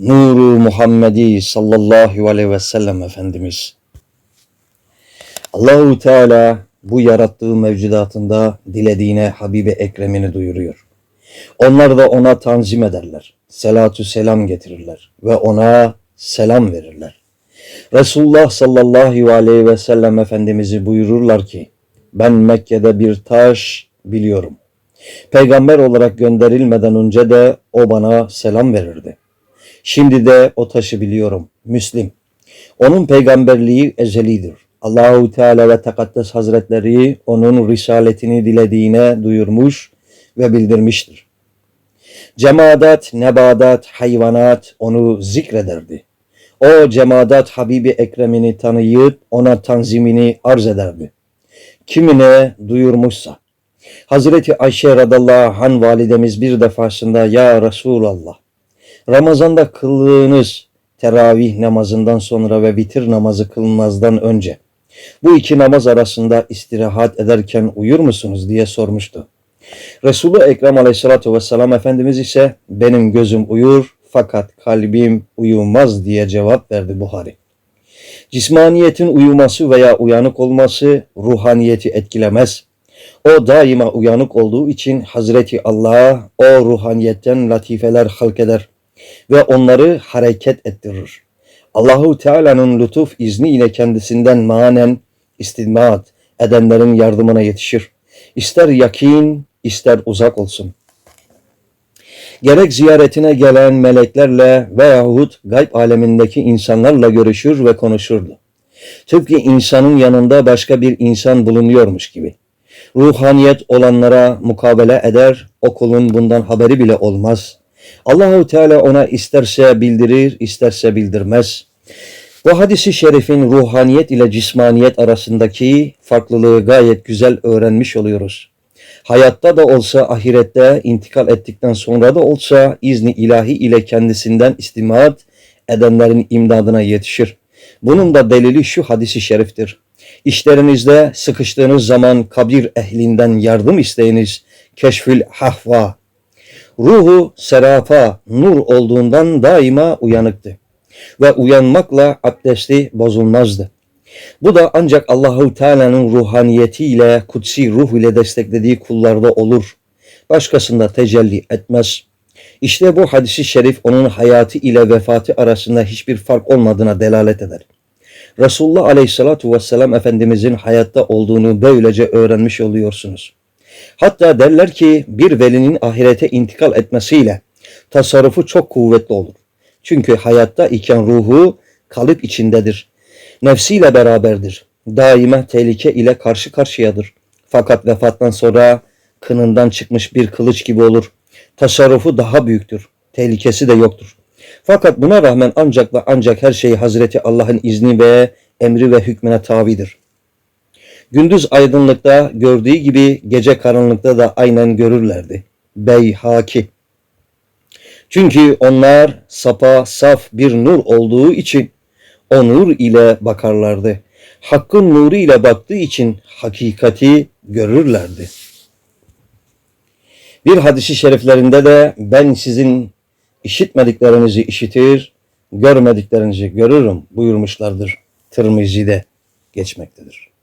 Nuru Muhammedi sallallahu aleyhi ve sellem Efendimiz. Allahu Teala bu yarattığı mevcudatında dilediğine Habibi Ekrem'ini duyuruyor. Onlar da ona tanzim ederler. Selatü selam getirirler ve ona selam verirler. Resulullah sallallahu aleyhi ve sellem Efendimiz'i buyururlar ki ben Mekke'de bir taş biliyorum. Peygamber olarak gönderilmeden önce de o bana selam verirdi. Şimdi de o taşı biliyorum. Müslim. Onun peygamberliği ezelidir. Allahu Teala ve Tekaddes Hazretleri onun risaletini dilediğine duyurmuş ve bildirmiştir. Cemaat, nebadat, hayvanat onu zikrederdi. O cemaat Habibi Ekrem'ini tanıyıp ona tanzimini arz ederdi. Kimine duyurmuşsa. Hazreti Ayşe radallahu anh validemiz bir defasında ya Resulallah Ramazanda kıldığınız teravih namazından sonra ve vitir namazı kılınmazdan önce bu iki namaz arasında istirahat ederken uyur musunuz diye sormuştu. Resulü Ekrem aleyhissalatü vesselam Efendimiz ise benim gözüm uyur fakat kalbim uyumaz diye cevap verdi Buhari. Cismaniyetin uyuması veya uyanık olması ruhaniyeti etkilemez. O daima uyanık olduğu için Hazreti Allah o ruhaniyetten latifeler halk eder ve onları hareket ettirir. Allahu Teala'nın lütuf izniyle kendisinden manen istinmat edenlerin yardımına yetişir. İster yakin, ister uzak olsun. Gerek ziyaretine gelen meleklerle veyahut gayb alemindeki insanlarla görüşür ve konuşurdu. Tıpkı insanın yanında başka bir insan bulunuyormuş gibi. Ruhaniyet olanlara mukabele eder, o kulun bundan haberi bile olmaz.'' Allahu Teala ona isterse bildirir, isterse bildirmez. Bu hadisi şerifin ruhaniyet ile cismaniyet arasındaki farklılığı gayet güzel öğrenmiş oluyoruz. Hayatta da olsa ahirette intikal ettikten sonra da olsa izni ilahi ile kendisinden istimat edenlerin imdadına yetişir. Bunun da delili şu hadisi şeriftir. İşlerinizde sıkıştığınız zaman kabir ehlinden yardım isteyiniz. Keşfül hahva Ruhu serafa, nur olduğundan daima uyanıktı. Ve uyanmakla abdesti bozulmazdı. Bu da ancak Allahu Teala'nın ruhaniyetiyle, kutsi ruh ile desteklediği kullarda olur. Başkasında tecelli etmez. İşte bu hadisi şerif onun hayatı ile vefatı arasında hiçbir fark olmadığına delalet eder. Resulullah Aleyhisselatü Vesselam Efendimizin hayatta olduğunu böylece öğrenmiş oluyorsunuz. Hatta derler ki bir velinin ahirete intikal etmesiyle tasarrufu çok kuvvetli olur. Çünkü hayatta iken ruhu kalıp içindedir. Nefsiyle beraberdir. Daima tehlike ile karşı karşıyadır. Fakat vefattan sonra kınından çıkmış bir kılıç gibi olur. Tasarrufu daha büyüktür. Tehlikesi de yoktur. Fakat buna rağmen ancak ve ancak her şey Hazreti Allah'ın izni ve emri ve hükmüne tabidir. Gündüz aydınlıkta gördüğü gibi gece karanlıkta da aynen görürlerdi. Beyhaki. Çünkü onlar sapa saf bir nur olduğu için o nur ile bakarlardı. Hakkın nuru ile baktığı için hakikati görürlerdi. Bir hadisi şeriflerinde de ben sizin işitmediklerinizi işitir, görmediklerinizi görürüm buyurmuşlardır. Tirmizi'de geçmektedir.